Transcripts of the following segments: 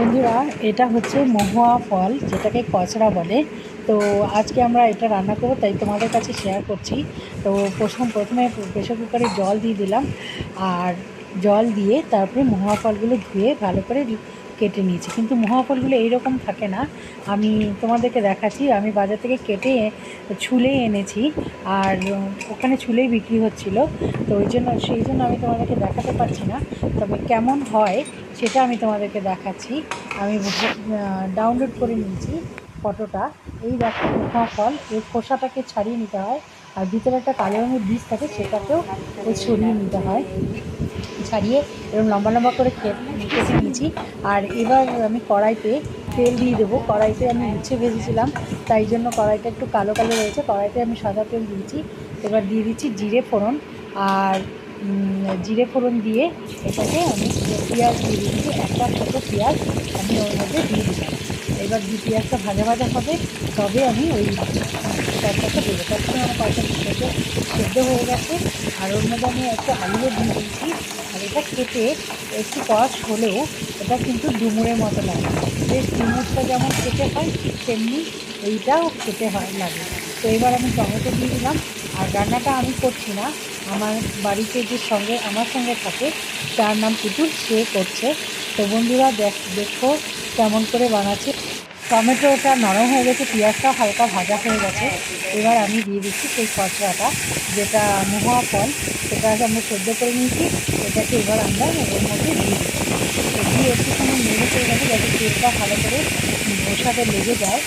বন্ধুরা, এটা হচ্ছে মহুয়া ফল, যেটাকে কচড়া বলে। তো আজকে আমরা এটা রান্না করব, তাই তোমাদের কাছে শেয়ার করছি। তো প্রথম, প্রথমে প্রেশার কুকারে জল দিয়ে দিলাম, আর জল দিয়ে তারপরে মহুয়া ফলগুলো ধুয়ে ভালো করে কেটে নিয়েছি। কিন্তু মহুয়া ফলগুলো এইরকম থাকে না, আমি তোমাদেরকে দেখাচ্ছি। আমি বাজার থেকে কেটে ছুলে এনেছি, আর ওখানে ছুলেই বিক্রি হচ্ছিল। তো ওই জন্য, সেই জন্য আমি তোমাদেরকে দেখাতে পারছি না। তবে কেমন হয় সেটা আমি তোমাদেরকে দেখাচ্ছি। আমি ডাউনলোড করে নিয়েছি ফটোটা। এই দেখো মহুয়া ফল এর খোসাটাকে ছাড়িয়ে নিতে হয় আর ভিতরে একটা কালো রঙের বীজ থাকে, সেটাকেও ওই সরিয়ে নিতে হয়। ছাড়িয়ে এরকম লম্বা লম্বা করে কেটে নিয়েছি। আর এবার আমি কড়াইতে তেল দিয়ে দেবো। কড়াইতে আমি উচ্ছে ভেজেছিলাম, তাই জন্য কড়াইটা একটু কালো কালো রয়েছে। কড়াইতে আমি সাদা তেল দিয়েছি। এবার দিয়ে দিচ্ছি জিরে ফোড়ন। আর জিরে ফোড়ন দিয়ে এটাকে আমি পেঁয়াজ দিয়ে দিচ্ছি, একটা ছোটো পেঁয়াজ আমি ওর মধ্যে দিয়ে দিলাম। এবার দু পেঁয়াজটা ভাজা ভাজা হবে, তবে আমি ওই তরকারিটা দেবো। তখন আমার তরকারি সেদ্ধ সেদ্ধ হয়ে গেছে, আর ওর মধ্যে আমি একটা আলুও দিয়ে দিয়েছি আর এটা খেতে একটু কষ হলেও এটা কিন্তু ডুমুরের মতো লাগে। বেশ ডুমুরটা যেমন খেতে হয়, তেমনি এইটাও খেতে হয় লাগে। তো এবার আমি টমেটো দিয়ে দিলাম। আর রান্নাটা আমি করছি না। আমার বাড়িতে যে সঙ্গে, আমার সঙ্গে থাকে, তার নাম পুতুল, সে করছে। তো বন্ধুরা, দেখ, দেখো কেমন করে বানাচ্ছে। টমেটোটা নরম হয়ে গেছে পেঁয়াজটাও হালকা ভাজা হয়ে গেছে। এবার আমি দিয়ে দিচ্ছি সেই কচড়াটা যেটা মহুয়া ফল সেটাকে আমরা সেদ্ধ করে নিয়েছি। এটাকে এবার আমরা এর মধ্যে দিয়ে দিচ্ছি। দিয়ে একটুখানি নেড়ে চলে যাবে যাতে তেলটা ভালো করে ওর সাথে লেগে যায়।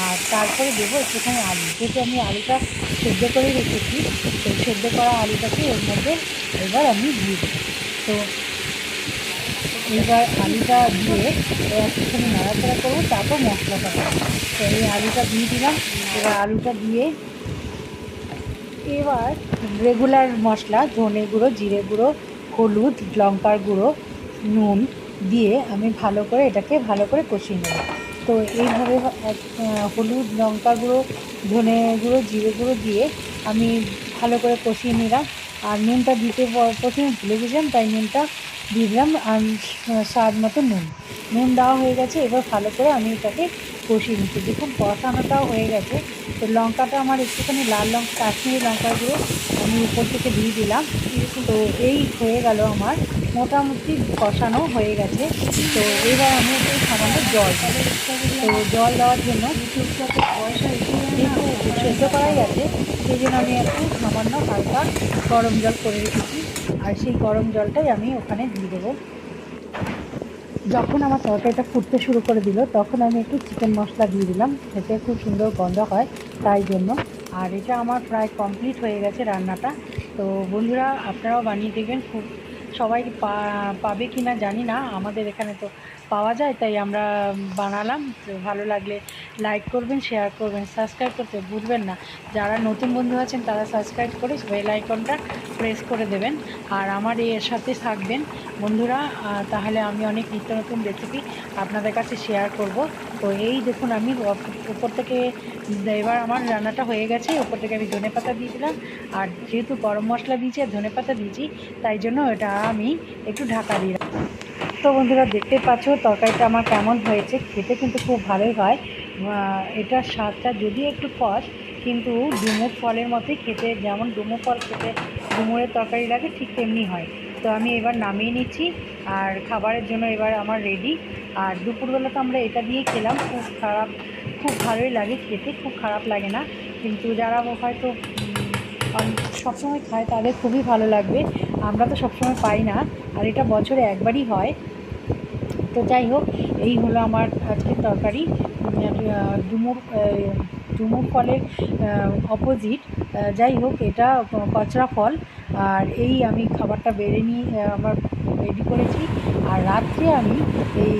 আর তারপরে দেবো একটুখানি আলু। যেহেতু আমি আলুটা সেদ্ধ করে রেখেছি সেই সেদ্ধ করা আলুটাকে এর মধ্যে এবার আমি দিয়ে দেবো। তো এবার আলুটা দিয়ে একটুখানি নাড়াচাড়া করব, তারপর মশলাটা করব তো এই আলুটা দিয়ে দিলাম। এবার আলুটা দিয়ে এবার রেগুলার মশলা, ধনে গুঁড়ো, জিরে গুঁড়ো, হলুদ, লঙ্কার গুঁড়ো, নুন দিয়ে আমি ভালো করে এটাকে ভালো করে কষিয়ে নেব। তো এইভাবে হলুদ, লঙ্কা গুঁড়ো, ধনে গুঁড়ো, জিরে গুঁড়ো দিয়ে আমি ভালো করে কষিয়ে নিলাম। আর নুনটা দিতে প্রথমে ভুলে গেছিলাম, তাই নুনটা দিয়ে দিলাম আর স্বাদ মতো নুন। নুন দেওয়া হয়ে গেছে, এবার ভালো করে আমি এটাকে কষিয়ে নিচ্ছি। দেখুন, কষানোটাও হয়ে গেছে। তো লঙ্কাটা আমার একটুখানি লাল লঙ্কা কাশ্মীরি লঙ্কা গুঁড়ো আমি উপর থেকে দিয়ে দিলাম। তো এই হয়ে গেল আমার মোটামুটি কষানো হয়ে গেছে। তো এবার আমি একটু সামান্য জল তো জল দেওয়ার জন্য সেদ্ধ করাই গেছে সেই জন্য আমি একটু সামান্য হালকা গরম জল করে রেখেছি। আর সেই গরম জলটাই আমি ওখানে দিয়ে দেবো। যখন আমার তরকারিটা ফুটতে শুরু করে দিল, তখন আমি একটু চিকেন মশলা দিয়ে দিলাম। এতে খুব সুন্দর গন্ধ হয়, তাই জন্য। আর এটা আমার প্রায় কমপ্লিট হয়ে গেছে রান্নাটা। তো বন্ধুরা, আপনারাও বানিয়ে দেখবেন। খুব সবাই পাবে কি না জানি না, আমাদের এখানে তো পাওয়া যায়, তাই আমরা বানালাম। তো ভালো লাগলে লাইক করবেন শেয়ার করবেন সাবস্ক্রাইব করতে ভুলবেন না। যারা নতুন বন্ধু আছেন, তারা সাবস্ক্রাইব করে বেল আইকনটা প্রেস করে দেবেন। আর আমার এর সাথে থাকবেন। বন্ধুরা তাহলে আমি অনেক নিত্য নতুন রেসিপি আপনাদের কাছে শেয়ার করব। তো এই দেখুন, আমি উপর থেকে এবার আমার রান্নাটা হয়ে গেছে। উপর থেকে আমি ধনে পাতা দিয়ে দিলাম। আর যেহেতু গরম মশলা দিয়েছি আর ধনে পাতা দিয়েছি, তাই জন্য এটা আমি একটু ঢাকা দিয়ে তো বন্ধুরা, দেখতে পাচ্ছ তরকারিটা আমার কেমন হয়েছে? খেতে কিন্তু খুব ভালোই হয়। এটার স্বাদটা যদি একটু কষ, কিন্তু ডুমুর ফলের মতোই খেতে, যেমন ডুমুর ফল খেতে ডুমুরের তরকারি লাগে, ঠিক তেমনি হয়। তো আমি এবার নামিয়ে নিচ্ছি আর খাবারের জন্য এবার আমার রেডি আর দুপুরবেলা তো আমরা এটা দিয়ে খেলাম, খুব খারাপ, খুব ভালোই লাগে খেতে, খুব খারাপ লাগে না। কিন্তু যারা হয়তো সবসময় খায় তাদের খুবই ভালো লাগবে। আমরা তো সবসময় পাই না, আর এটা বছরে একবারই হয়। তো যাই হোক, এই হলো আমার আজকের তরকারি। ডুমুর ডুমুর ফলের অপোজিট যাই হোক, এটা কচরা ফল। আর এই আমি খাবারটা বেড়ে নিয়ে আমার রেডি করেছি। আর রাত্রে আমি এই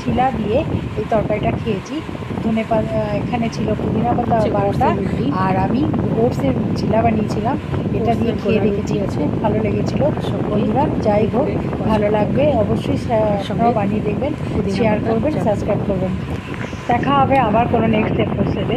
ছিলা দিয়ে এই তরকারিটা খেয়েছি। ধনে পাতা এখানে ছিল পুদিনা পাতা বারোটা আর আমি ওটসের চিলা বানিয়েছিলাম। এটা দিয়ে খেয়ে রেখেছি খুব ভালো লেগেছিল। বন্ধুরা যাই হোক ভালো লাগবে। অবশ্যই সবাই বানিয়ে দেখবেন শেয়ার করবেন সাবস্ক্রাইব করবেন। দেখা হবে আবার কোনো নেক্সট এপিসোডে